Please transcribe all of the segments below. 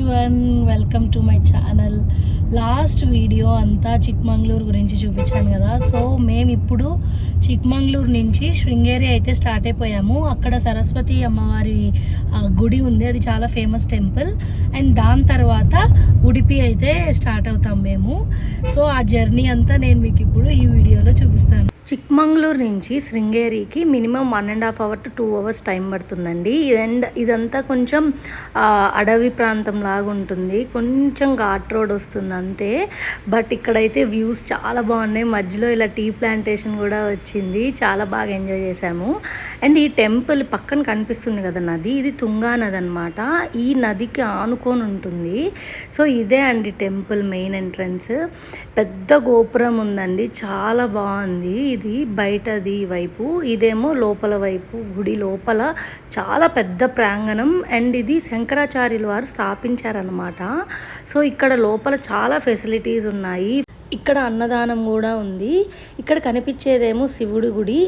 Everyone welcome to my channel last video అంతా చిక్మంగళూరు గురించి చూపించాను కదా. సో మేము ఇప్పుడు చిక్మంగళూరు నుంచి శృంగేరి అయితే స్టార్ట్ అయిపోయాము. అక్కడ సరస్వతి అమ్మవారి గుడి ఉంది. అది చాలా ఫేమస్ టెంపుల్. అండ్ దాని తర్వాత ఉడిపి అయితే స్టార్ట్ అవుతాం మేము. సో ఆ జర్నీ అంతా నేను మీకు ఇప్పుడు ఈ వీడియోలో చూపిస్తాను. చిక్మంగళూరు నుంచి శృంగేరికి minimum one and half hour to two hours time పడుతుందండి. ఇదండ్ ఇదంతా కొంచెం అడవి ప్రాంతం లాగా ఉంటుంది కొంచెం ఘాట్ రోడ్ వస్తుంది అంతే. బట్ ఇక్కడైతే వ్యూస్ చాలా బాగున్నాయి. మధ్యలో ఇలా టీ ప్లాంటేషన్ కూడా వచ్చింది. చాలా బాగా ఎంజాయ్ చేశాము. అండ్ ఈ టెంపుల్ పక్కన కనిపిస్తుంది కదా నది. ఇది తుంగా నది అనమాట ఈ నదికి ఆనుకొని ఉంటుంది. సో ఇదే అండి టెంపుల్ మెయిన్ ఎంట్రన్స్. పెద్ద గోపురం ఉందండి. చాలా బాగుంది. ఇది బయటది వైపు. ఇదేమో లోపల వైపు. గుడి లోపల చాలా పెద్ద ప్రాంగణం. అండ్ ఇది శంకరాచార్యుల వారు స్థాపించారనమాట సో ఇక్కడ లోపల చాలా ఫెసిలిటీస్ ఉన్నాయి. ఇక్కడ అన్నదానం కూడా ఉంది. ఇక్కడ కనిపించేదేమో శివుడి గుడి.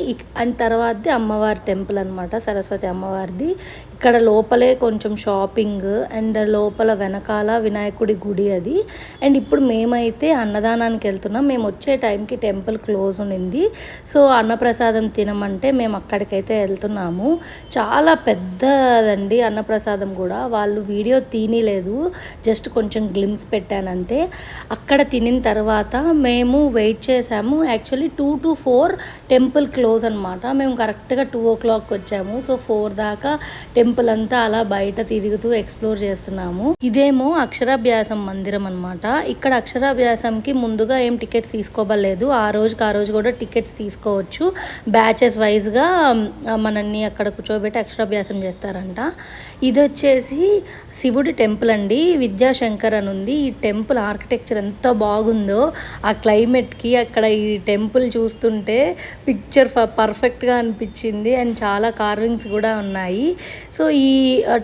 అండ్ తర్వాతది అమ్మవారి టెంపుల్ అనమాట సరస్వతి అమ్మవారిది. ఇక్కడ లోపలే కొంచెం షాపింగ్ అండ్ లోపల వెనకాల వినాయకుడి గుడి అది. అండ్ ఇప్పుడు మేమైతే అన్నదానానికి వెళ్తున్నాం. మేము వచ్చే టైంకి టెంపుల్ క్లోజ్ ఉండింది సో అన్నప్రసాదం తినమంటే మేము అక్కడికైతే వెళ్తున్నాము. చాలా పెద్దదండి అన్నప్రసాదం కూడా. వాళ్ళు వీడియో తీయలేదు జస్ట్ కొంచెం గ్లిమ్స్ పెట్టానంతే. అక్కడ తినిన తర్వాత మేము వెయిట్ చేసాము. Actually two to four temple close అనమాట మేము కరెక్ట్గా టూ ఓ క్లాక్ వచ్చాము. సో ఫోర్ దాకా టెంపుల్ అంతా అలా బయట తిరుగుతూ ఎక్స్ప్లోర్ చేస్తున్నాము. ఇదేమో అక్షరాభ్యాసం మందిరం అనమాట ఇక్కడ అక్షరాభ్యాసంకి ముందుగా ఏం టికెట్స్ తీసుకోబడలేదు. ఆ రోజుకి ఆ రోజు కూడా టికెట్స్ తీసుకోవచ్చు. బ్యాచెస్ వైజ్గా మనల్ని అక్కడ కూర్చోబెట్టి అక్షరాభ్యాసం చేస్తారంట. ఇది వచ్చేసి శివుడి టెంపుల్ అండి. విద్యాశంకర్ అని ఉంది. ఈ టెంపుల్ ఆర్కిటెక్చర్ ఎంత బాగుందో. ఆ క్లైమేట్కి అక్కడ ఈ టెంపుల్ చూస్తుంటే పిక్చర్ పర్ఫెక్ట్గా అనిపించింది అండ్ చాలా కార్వింగ్స్ కూడా ఉన్నాయి. సో ఈ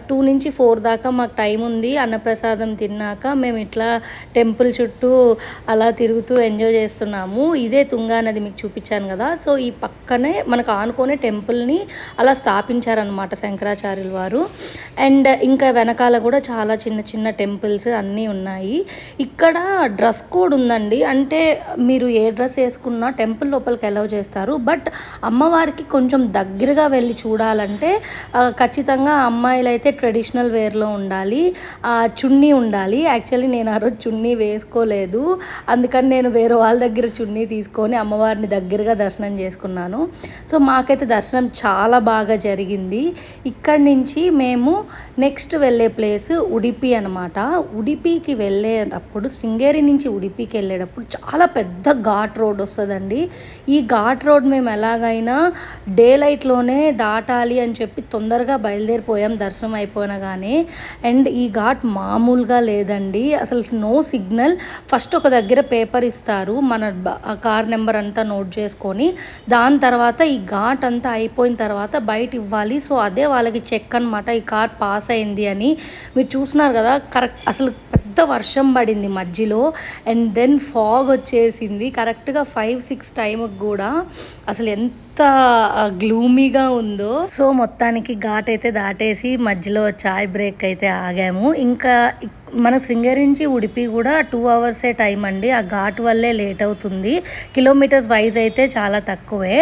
టూ నుంచి ఫోర్ దాకా మాకు టైం ఉంది. అన్నప్రసాదం తిన్నాక మేము ఇట్లా టెంపుల్ చుట్టూ అలా తిరుగుతూ ఎంజాయ్ చేస్తున్నాము. ఇదే తుంగా నది మీకు చూపించాను కదా. సో ఈ పక్కనే మనకు ఆనుకునే టెంపుల్ని అలా స్థాపించారనమాట శంకరాచార్యుల వారు. అండ్ ఇంకా వెనకాల కూడా చాలా చిన్న చిన్న టెంపుల్స్ అన్నీ ఉన్నాయి. ఇక్కడ డ్రెస్ కోడ్ ఉందండి. అంటే మీరు ఏ డ్రెస్ వేసుకున్నా టెంపుల్ లోపలికి అలౌ చేస్తారు. బట్ అమ్మవారికి కొంచెం దగ్గరగా వెళ్ళి చూడాలంటే ఖచ్చితంగా అమ్మాయిలు అయితే ట్రెడిషనల్ వేర్లో ఉండాలి. చున్నీ ఉండాలి. యాక్చువల్లీ నేను ఆ రోజు చున్నీ వేసుకోలేదు. అందుకని నేను వేరే వాళ్ళ దగ్గర చున్నీ తీసుకొని అమ్మవారిని దగ్గరగా దర్శనం చేసుకున్నాను. సో మాకైతే దర్శనం చాలా బాగా జరిగింది. ఇక్కడి నుంచి మేము నెక్స్ట్ వెళ్ళే ప్లేస్ ఉడిపి అనమాట ఉడిపికి వెళ్ళేటప్పుడు శృంగేరి నుంచి ఉడిపికి వెళ్ళేటప్పుడు చాలా పెద్ద ఘాట్ రోడ్ వస్తుందండి. ఈ ఘాట్ రోడ్ మేము ఎలాగైనా డే లైట్లోనే దాటాలి అని చెప్పి తొందరగా బయలుదేరిపోయాం దర్శనం అయిపోయినగానే అండ్ ఈ ఘాట్ మామూలుగా లేదండి. అసలు నో సిగ్నల్. ఫస్ట్ ఒక దగ్గర పేపర్ ఇస్తారు. మన కార్ నెంబర్ అంతా నోట్ చేసుకొని దాని తర్వాత ఈ ఘాట్ అంతా అయిపోయిన తర్వాత బయట ఇవ్వాలి. సో అదే వాళ్ళకి చెక్ అనమాట ఈ కార్ పాస్ అయింది అని. మీరు చూస్తున్నారు కదా కరెక్ట్ అసలు పెద్ద వర్షం పడింది మధ్యలో. అండ్ దెన్ ఫాగ్ వచ్చేసింది. కరెక్ట్గా ఫైవ్ సిక్స్ టైంకి కూడా అసలు ఎంత గ్లూమీగా ఉందో. సో మొత్తానికి ఘాట్ అయితే దాటేసి మధ్యలో చాయ్ బ్రేక్ అయితే ఆగాము. ఇంకా మన శృంగేరి నుంచి ఉడిపి కూడా టూ అవర్సే టైం అండి. ఆ ఘాట్ వల్లే లేట్ అవుతుంది. కిలోమీటర్స్ వైజ్ అయితే చాలా తక్కువే.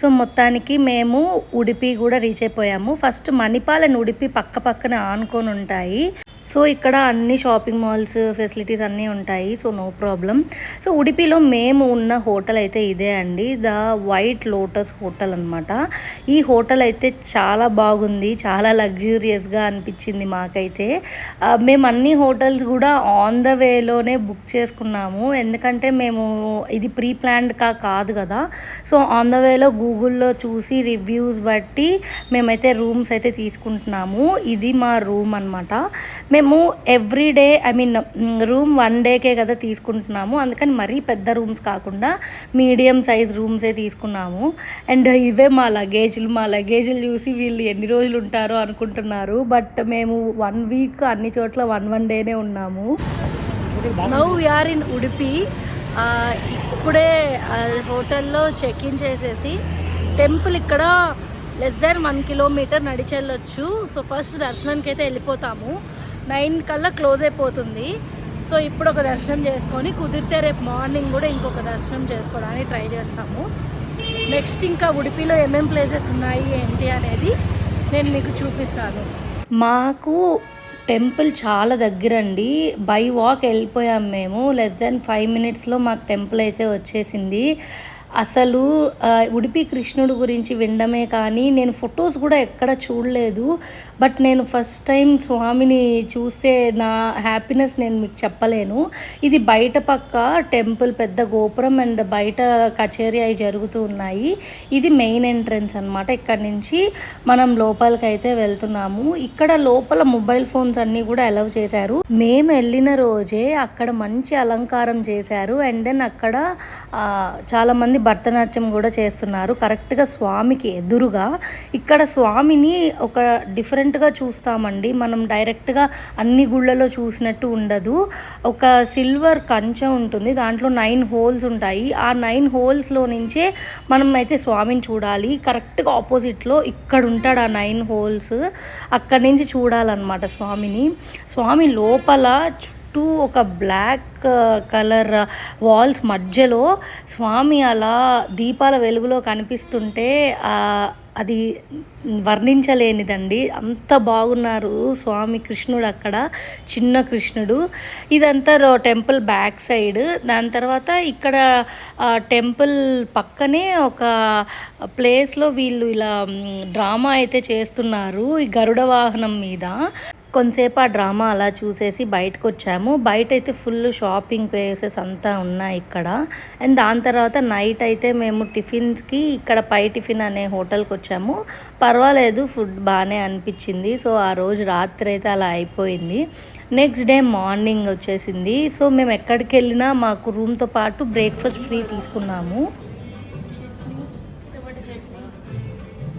సో మొత్తానికి మేము ఉడిపి కూడా రీచ్ అయిపోయాము. ఫస్ట్ మణిపాల్ అండ్ ఉడిపి పక్క పక్కన ఆనుకొని ఉంటాయి. సో ఇక్కడ అన్ని షాపింగ్ మాల్స్ ఫెసిలిటీస్ అన్నీ ఉంటాయి. So no problem. సో ఉడిపిలో మేము ఉన్న హోటల్ అయితే ఇదే అండి. ద వైట్ లోటస్ హోటల్ అనమాట ఈ హోటల్ అయితే చాలా బాగుంది. చాలా లగ్జూరియస్గా అనిపించింది మాకైతే. మేము అన్ని హోటల్స్ కూడా ఆన్ ద వేలోనే బుక్ చేసుకున్నాము. ఎందుకంటే మేము ఇది ప్రీ ప్లాన్డ్ కా కాదు కదా. సో ఆన్ ద వేలో గూగుల్లో చూసి రివ్యూస్ బట్టి మేమైతే రూమ్స్ అయితే తీసుకుంటున్నాము. ఇది మా రూమ్ అనమాట మేము every day I mean room one decay కదా తీసుకుంటున్నాము. అందుకని మరీ పెద్ద రూమ్స్ కాకుండా మీడియం సైజ్ రూమ్సే తీసుకున్నాము. అండ్ ఇవే మా లగేజ్లు మా లగేజ్లు చూసి వీళ్ళు ఎన్ని రోజులు ఉంటారో అనుకుంటున్నారు. బట్ మేము వన్ వీక్ అన్ని చోట్ల వన్ వన్ డేనే ఉన్నాము. నౌ వీఆర్ ఇన్ ఉడిపి ఇప్పుడే హోటల్లో చెక్ ఇన్ చేసేసి టెంపుల్ ఇక్కడ లెస్ దాన్ వన్ కిలోమీటర్ నడిచెళ్ళొచ్చు. సో ఫస్ట్ దర్శనానికి అయితే వెళ్ళిపోతాము. నైన్ కల్లా క్లోజ్ అయిపోతుంది. సో ఇప్పుడు ఒక దర్శనం చేసుకొని కుదిరితే రేపు మార్నింగ్ కూడా ఇంకొక దర్శనం చేసుకోవడానికి ట్రై చేస్తాము. నెక్స్ట్ ఇంకా ఉడిపిలో ఏమేం ప్లేసెస్ ఉన్నాయి ఏంటి అనేది నేను మీకు చూపిస్తాను. మాకు టెంపుల్ చాలా దగ్గరండి. బై వాక్ వెళ్ళిపోయాం మేము. లెస్ దెన్ ఫైవ్ మినిట్స్లో మాకు టెంపుల్ అయితే వచ్చేసింది. అసలు ఉడిపి కృష్ణుడు గురించి వినడమే కానీ నేను ఫొటోస్ కూడా ఎక్కడ చూడలేదు. బట్ నేను ఫస్ట్ టైం స్వామిని చూస్తే నా హ్యాపీనెస్ నేను మీకు చెప్పలేను. ఇది బయట పక్క టెంపుల్ పెద్ద గోపురం అండ్ బయట కచేరీ అవి జరుగుతూ ఉన్నాయి. ఇది మెయిన్ ఎంట్రన్స్ అనమాట ఇక్కడ నుంచి మనం లోపలికి అయితే వెళ్తున్నాము. ఇక్కడ లోపల మొబైల్ ఫోన్స్ అన్నీ కూడా అలౌ చేశారు. మేము వెళ్ళిన రోజే అక్కడ మంచి అలంకారం చేశారు. అండ్ దెన్ అక్కడ చాలామంది భరతనాట్యం కూడా చేస్తున్నారు. కరెక్ట్గా స్వామికి ఎదురుగా ఇక్కడ స్వామిని ఒక డిఫరెంట్గా చూస్తామండి. మనం డైరెక్ట్గా అన్ని గుళ్ళలో చూసినట్టు ఉండదు. ఒక సిల్వర్ కంచె ఉంటుంది. దాంట్లో నైన్ హోల్స్ ఉంటాయి. ఆ నైన్ హోల్స్లో నుంచే మనం అయితే స్వామిని చూడాలి. కరెక్ట్గా ఆపోజిట్లో ఇక్కడ ఉంటాడు ఆ నైన్ హోల్స్. అక్కడి నుంచి చూడాలన్నమాట స్వామిని. స్వామి లోపల చుట్టూ ఒక బ్లాక్ కలర్ వాల్స్ మధ్యలో స్వామి అలా దీపాల వెలుగులో కనిపిస్తుంటే అది వర్ణించలేనిదండి. అంత బాగున్నారు స్వామి కృష్ణుడు అక్కడ చిన్న కృష్ణుడు. ఇదంతా రో- టెంపుల్ బ్యాక్ సైడ్. దాని తర్వాత ఇక్కడ టెంపుల్ పక్కనే ఒక ప్లేస్లో వీళ్ళు ఇలా డ్రామా అయితే చేస్తున్నారు ఈ గరుడ వాహనం మీద. కొంతసేపు ఆ డ్రామా అలా చూసేసి బయటకు వచ్చాము బయట అయితే ఫుల్ షాపింగ్ ప్లేసెస్ అంతా ఉన్నాయి ఇక్కడ. అండ్ దాని తర్వాత నైట్ అయితే మేము టిఫిన్స్కి ఇక్కడ పై టిఫిన్ అనే హోటల్కి వచ్చాము పర్వాలేదు ఫుడ్ బాగానే అనిపించింది. సో ఆ రోజు రాత్రి అయితే అలా అయిపోయింది. నెక్స్ట్ డే మార్నింగ్ వచ్చేసింది. సో మేము ఎక్కడికి వెళ్ళినా మాకు రూమ్తో పాటు బ్రేక్ఫాస్ట్ ఫ్రీ తీసుకున్నాము.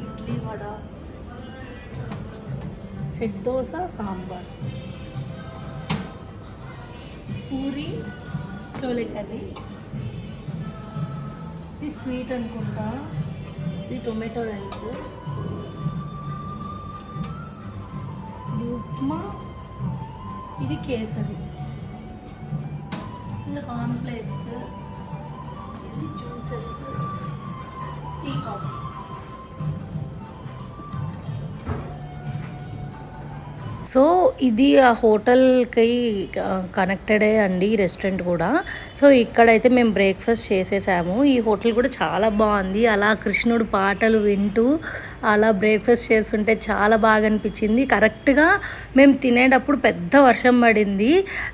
ఇడ్లీ వడ సెట్ దోశ సాంబార్. పూరి చోలే కర్రీ. ఇది స్వీట్ అనుకుంటా. ఇది టొమాటో రైస్. ఇది ఉప్మా. ఇది కేసరి. ఇది కార్న్ఫ్లేక్స్ ఇది జ్యూసెస్ టీ కాఫీ సో ఇది ఆ హోటల్కి కనెక్టెడే అండి ఈ రెస్టారెంట్ కూడా. సో ఇక్కడైతే మేము బ్రేక్ఫాస్ట్ చేసేసాము. ఈ హోటల్ కూడా చాలా బాగుంది. అలా కృష్ణుడు పాటలు వింటూ అలా బ్రేక్ఫాస్ట్ చేస్తుంటే చాలా బాగా అనిపించింది. కరెక్ట్గా మేము తినేటప్పుడు పెద్ద వర్షం పడింది.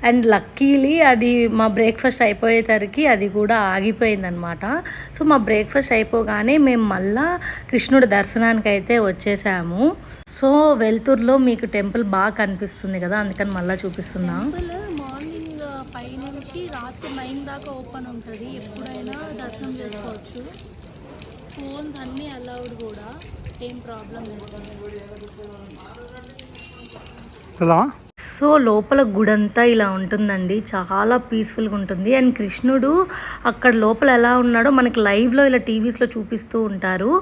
అండ్ లక్కీలీ అది మా బ్రేక్ఫాస్ట్ అయిపోయేసరికి అది కూడా ఆగిపోయింది అనమాట సో మా బ్రేక్ఫాస్ట్ అయిపోగానే మేము మళ్ళా కృష్ణుడి దర్శనానికి అయితే వచ్చేసాము. సో వెలుతురులో మీకు టెంపుల్ బాగా కనిపిస్తుంది కదా అందుకని మళ్ళీ చూపిస్తున్నా. మార్నింగ్ ఫైవ్ నుంచి రాత్రి నైన్ దాకా ఓపెన్ ఉంటుంది. ఎప్పుడైనా దర్శనం చేసుకోవచ్చు. ఫోన్స్ అన్నీ అలౌడ్ కూడా. ఏం ప్రాబ్లం లేదు. ఎలా సో లోపల గుడంతా ఇలా ఉంటుందండి. చాలా పీస్ఫుల్గా ఉంటుంది. అండ్ కృష్ణుడు అక్కడ లోపల ఎలా ఉన్నాడో మనకి లైవ్లో ఇలా టీవీస్లో చూపిస్తూ ఉంటారు.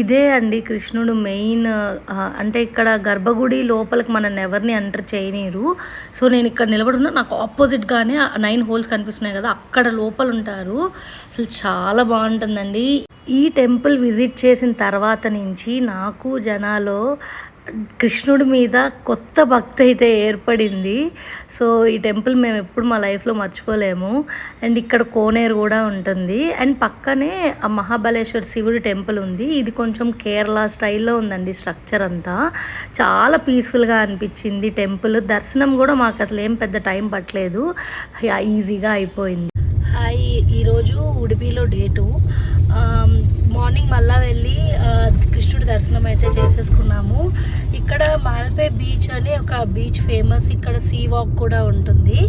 ఇదే అండి కృష్ణుడు మెయిన్ అంటే ఇక్కడ గర్భగుడి లోపలికి మనల్ని ఎవరిని ఎంటర్ చేయనీరు సో నేను ఇక్కడ నిలబడున్నా నాకు ఆపోజిట్గానే నైన్ హోల్స్ కనిపిస్తున్నాయి కదా అక్కడ లోపల ఉంటారు. అసలు చాలా బాగుంటుందండి. ఈ టెంపుల్ విజిట్ చేసిన తర్వాత నుంచి నాకు జనాలో కృష్ణుడి మీద కొత్త భక్తి అయితే ఏర్పడింది. సో ఈ టెంపుల్ మేము ఎప్పుడు మా లైఫ్లో మర్చిపోలేము. అండ్ ఇక్కడ కోనేరు కూడా ఉంటుంది. అండ్ పక్కనే ఆ మహాబలేశ్వర్ శివుడి టెంపుల్ ఉంది. ఇది కొంచెం కేరళ స్టైల్లో ఉందండి స్ట్రక్చర్ అంతా. చాలా పీస్ఫుల్గా అనిపించింది టెంపుల్. దర్శనం కూడా మాకు అసలు ఏం పెద్ద టైం పట్టలేదు. ఈజీగా అయిపోయింది. హాయ్ ఈరోజు ఉడిపిలో డేటు. మార్నింగ్ మళ్ళా వెళ్ళి కృష్ణుడి దర్శనం అయితే చేసేసుకున్నాము. ఇక్కడ మాల్పే బీచ్ అని ఒక బీచ్ ఫేమస్. ఇక్కడ సీ వాక్ కూడా ఉంటుంది.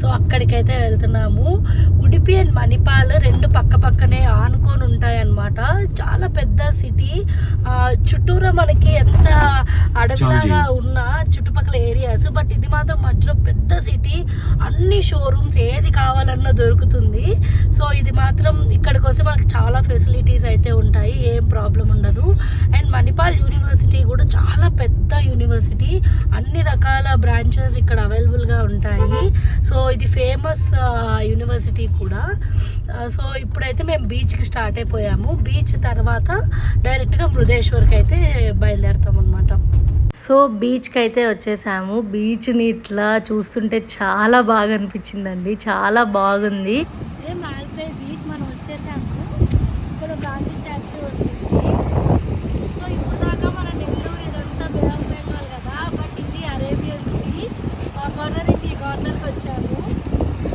సో అక్కడికైతే వెళ్తున్నాము. ఉడిపి అండ్ మణిపాల్ రెండు పక్క పక్కనే ఆనుకొని ఉంటాయి అన్నమాట చాలా పెద్ద సిటీ. చుట్టూరా మనకి ఎంత అడవిలాగా ఉన్న చుట్టుపక్కల ఏరియాస్ బట్ ఇది మాత్రం మధ్యలో పెద్ద సిటీ. అన్ని షోరూమ్స్ ఏది కావాలన్నా దొరుకుతుంది. సో ఇది మాత్రం ఇక్కడికి వస్తే మనకి చాలా ఫెసిలిటీస్ అయితే ఉంటాయి. ఏం ప్రాబ్లం ఉండదు. అండ్ మణిపాల్ యూనివర్సిటీ కూడా చాలా పెద్ద పెద్ద యూనివర్సిటీ. అన్ని రకాల బ్రాంచెస్ ఇక్కడ అవైలబుల్గా ఉంటాయి. సో ఇది ఫేమస్ యూనివర్సిటీ కూడా. సో ఇప్పుడైతే మేము బీచ్కి స్టార్ట్ అయిపోయాము. బీచ్ తర్వాత డైరెక్ట్గా మృదేశ్వర్కి అయితే బయలుదేరుతాం అనమాట సో బీచ్కి అయితే వచ్చేసాము. బీచ్ని ఇట్లా చూస్తుంటే చాలా బాగా అనిపించిందండి. చాలా బాగుంది ఇదే మాల్పే బీచ్ మనం వచ్చేసాము ఇక్కడ గాంధీ స్టాచ్యూ ఉంది సో ఇప్పుడు దాకా మన నెల్లూరు ఇదంతా బే ఆఫ్ బెంగాల్ కదా బట్ ఇది అరేబియన్ సీ ఆ కార్నర్ నుంచి ఈ కార్నర్కి వచ్చాము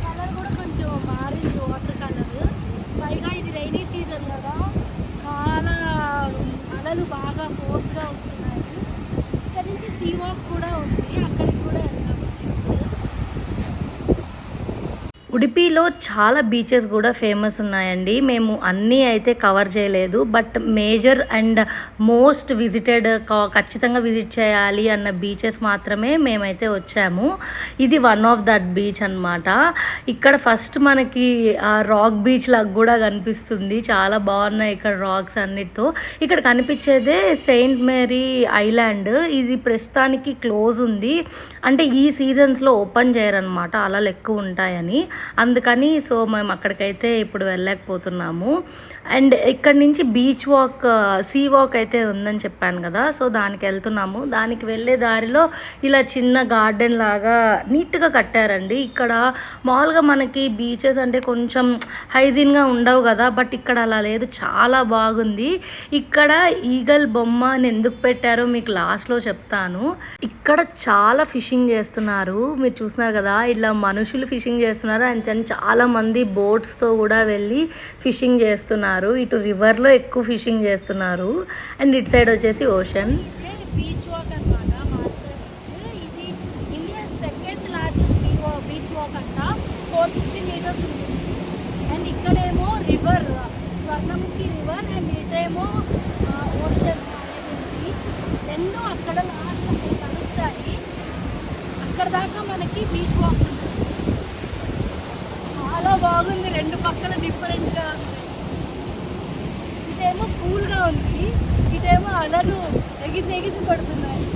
కలర్ కూడా కొంచెం మారింది వాటర్ కలర్ పైగా ఇది రైనీ సీజన్ కదా చాలా అలలు బాగా వస్తున్నాయి. ఇక్కడ నుంచి సీ వాక్ కూడా ఉంది. అక్కడికి కూడా వెళ్తాము నెక్స్ట్ ఉడిపిలో చాలా బీచెస్ కూడా ఫేమస్ ఉన్నాయండి. మేము అన్నీ అయితే కవర్ చేయలేదు. But major and most visited ఖచ్చితంగా విజిట్ చేయాలి అన్న బీచెస్ మాత్రమే మేమైతే వచ్చాము. ఇది వన్ ఆఫ్ దట్ బీచ్ అనమాట ఇక్కడ ఫస్ట్ మనకి రాక్ బీచ్ లాగా కూడా కనిపిస్తుంది. చాలా బాగున్నాయి ఇక్కడ రాక్స్ అన్నిటితో. ఇక్కడ కనిపించేదే సెయింట్ మేరీ ఐలాండ్. ఇది ప్రస్తుతానికి క్లోజ్ ఉంది. అంటే ఈ సీజన్స్లో ఓపెన్ చేయరనమాట అలలు ఎక్కువ ఉంటాయని. అందుకని సో మేము అక్కడికైతే ఇప్పుడు వెళ్ళలేకపోతున్నాము. అండ్ ఇక్కడ నుంచి బీచ్ వాక్ సీ వాక్ అయితే ఉందని చెప్పాను కదా సో దానికి వెళ్తున్నాము. దానికి వెళ్ళే దారిలో ఇలా చిన్న గార్డెన్ లాగా నీట్గా కట్టారండి. ఇక్కడ మామూలుగా మనకి బీచెస్ అంటే కొంచెం హైజీన్గా ఉండవు కదా బట్ ఇక్కడ అలా లేదు. చాలా బాగుంది. ఇక్కడ ఈగల్ బొమ్మ అని ఎందుకు పెట్టారో మీకు లాస్ట్లో చెప్తాను. ఇక్కడ చాలా ఫిషింగ్ చేస్తున్నారు. మీరు చూస్తున్నారు కదా ఇలా మనుషులు ఫిషింగ్ చేస్తున్నారు. అండ్ దెన్ చాలా బోట్స్తో కూడా వెళ్ళి ఫిషింగ్ చేస్తున్నారు. ఇటు రివర్లో ఎక్కువ ఫిషింగ్ చేస్తున్నారు. అండ్ ఇటు సైడ్ వచ్చేసి ఓషన్ బీచ్ వాక్ అనమాట మాల్పే ఇది India second largest beach walk beach walk అంట. ఫోర్ ఫిఫ్టీ మీటర్స్ ఉంటుంది అండ్ ఇక్కడేమో రివర్ స్వర్ణముఖి రివర్ అండ్ ఇటేమో ఓషన్ అనేది రెండు అక్కడ లాస్ట్ కలుస్తాయి. అక్కడ దాకా మనకి బీచ్ వాక్ చాలా బాగుంది. రెండు పక్కల డిఫరెంట్గా ఇదేమో ఇటేమో కూల్గా ఉంది. ఇటేమో అలలు ఎగిసి ఎగిసి పడుతున్నాయి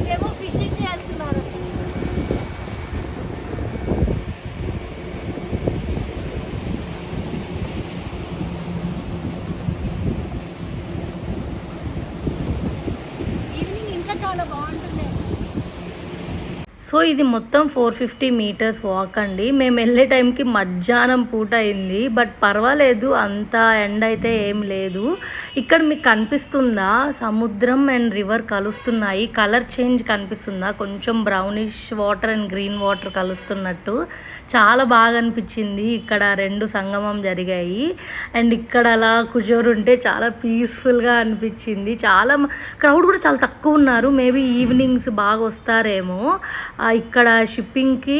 ఇటేమో ఫిషింగ్ చేస్తున్నారు ఈవినింగ్ ఇంకా చాలా బాగుంటుంది సో ఇది మొత్తం ఫోర్ ఫిఫ్టీ మీటర్స్ వాక్ అండి. మేము వెళ్ళే టైంకి మధ్యాహ్నం పూట అయింది. బట్ పర్వాలేదు అంత ఎండ్ అయితే ఏం లేదు. ఇక్కడ మీకు కనిపిస్తుందా? సముద్రం అండ్ రివర్ కలుస్తున్నాయి. కలర్ చేంజ్ కనిపిస్తుందా? కొంచెం brownish water and green water కలుస్తున్నట్టు. చాలా బాగా అనిపించింది. ఇక్కడ రెండు సంగమం జరిగాయి. అండ్ ఇక్కడ అలా కుజోరుంటే చాలా పీస్ఫుల్గా అనిపించింది. చాలా క్రౌడ్ కూడా చాలా తక్కువ ఉన్నారు. మేబీ ఈవినింగ్స్ బాగా వస్తారేమో. ఇక్కడ షిప్పింగ్కి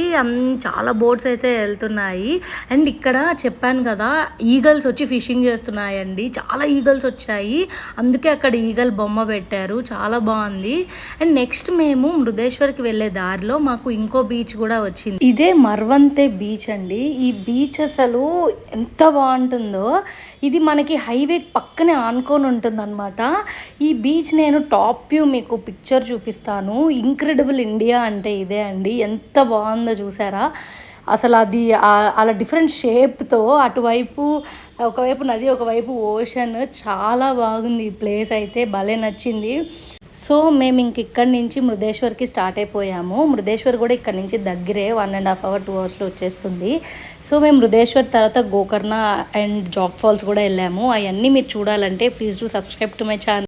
చాలా బోట్స్ అయితే వెళ్తున్నాయి. అండ్ ఇక్కడ చెప్పాను కదా ఈగల్స్ వచ్చి ఫిషింగ్ చేస్తున్నాయండి. చాలా ఈగల్స్ వచ్చాయి. అందుకే అక్కడ ఈగల్ బొమ్మ పెట్టారు. చాలా బాగుంది. అండ్ నెక్స్ట్ మేము మృదేశ్వర్కి వెళ్ళే దారిలో మాకు ఇంకో బీచ్ కూడా వచ్చింది. ఇదే మర్వంతే బీచ్ అండి. ఈ బీచ్ అసలు ఎంత బాగుంటుందో. ఇది మనకి హైవే పక్కనే ఆనుకొని ఉంటుందన్నమాట. ఈ బీచ్ నేను టాప్ వ్యూ మీకు పిక్చర్ చూపిస్తాను. ఇంక్రెడిబుల్ ఇండియా అంటే ఇదే. అండి. ఎంత బాగుందో చూసారా? అసలు అది అలా డిఫరెంట్ షేప్తో అటువైపు ఒకవైపు నది ఒకవైపు ఓషన్ చాలా బాగుంది ఈ ప్లేస్ అయితే. భలే నచ్చింది. సో మేము ఇంక ఇక్కడి నుంచి మృదేశ్వర్కి స్టార్ట్ అయిపోయాము. మృదేశ్వర్ కూడా ఇక్కడ నుంచి దగ్గరే one and half hour two అవర్స్లో వచ్చేస్తుంది. సో మేము మృదేశ్వర్ తర్వాత గోకర్ణ అండ్ జాక్ ఫాల్స్ కూడా వెళ్ళాము. అవన్నీ మీరు చూడాలంటే please do subscribe to my channel